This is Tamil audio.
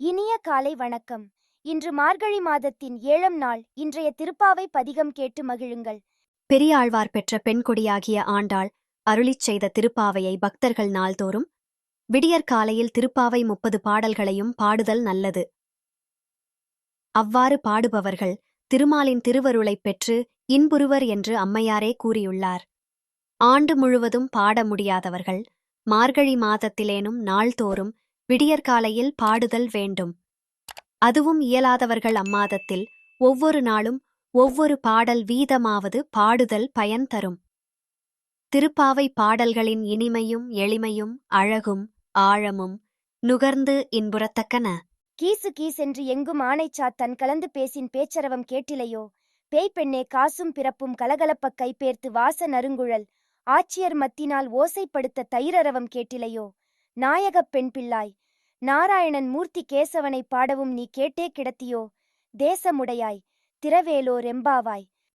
இனிய காலை வணக்கம். இன்று மார்கழி மாதத்தின் ஏழம் நாள் இன்றைய திருப்பாவை பதிகம் கேட்டு மகிழுங்கள். பெரியாழ்வார் பெற்ற பெண்கொடியாகிய ஆண்டாள் அருளிச் செய்த திருப்பாவையை பக்தர்கள் நாள்தோறும் விடியற்காலையில் திருப்பாவை முப்பது பாடல்களையும் பாடுதல் நல்லது. அவ்வாறு பாடுபவர்கள் திருமாலின் திருவருளைப் பெற்று இன்புறுவர் என்று அம்மையாரே கூறியுள்ளார். ஆண்டு முழுவதும் பாட முடியாதவர்கள் மார்கழி மாதத்திலேனும் நாள்தோறும் விடியற்காலையில் பாடுதல் வேண்டும். அதுவும் இயலாதவர்கள் அம்மாதத்தில் ஒவ்வொரு நாளும் ஒவ்வொரு பாடல் வீதமாவது பாடுதல் பயன் தரும். திருப்பாவை பாடல்களின் இனிமையும் எளிமையும் அழகும் ஆழமும் நுகர்ந்து இன்புறத்தக்கன. கீசு கீசென்று எங்கும் ஆனைச்சாத் தன் கலந்து பேசின் பேச்சரவம் கேட்டிலையோ? பேய் பெண்ணே காசும் பிறப்பும் கலகலப்பக் கைபேர்த்து வாச நறுங்குழல் ஆட்சியர் மத்தினால் ஓசைப்படுத்த தயிரரவம் கேட்டிலையோ? நாயகப் பெண் பிள்ளாய் நாராயணன் மூர்த்தி கேசவனைப் பாடவும் நீ கேட்டே கிடத்தியோ தேசமுடையாய் திரவேலோ ரெம்பாவாய்.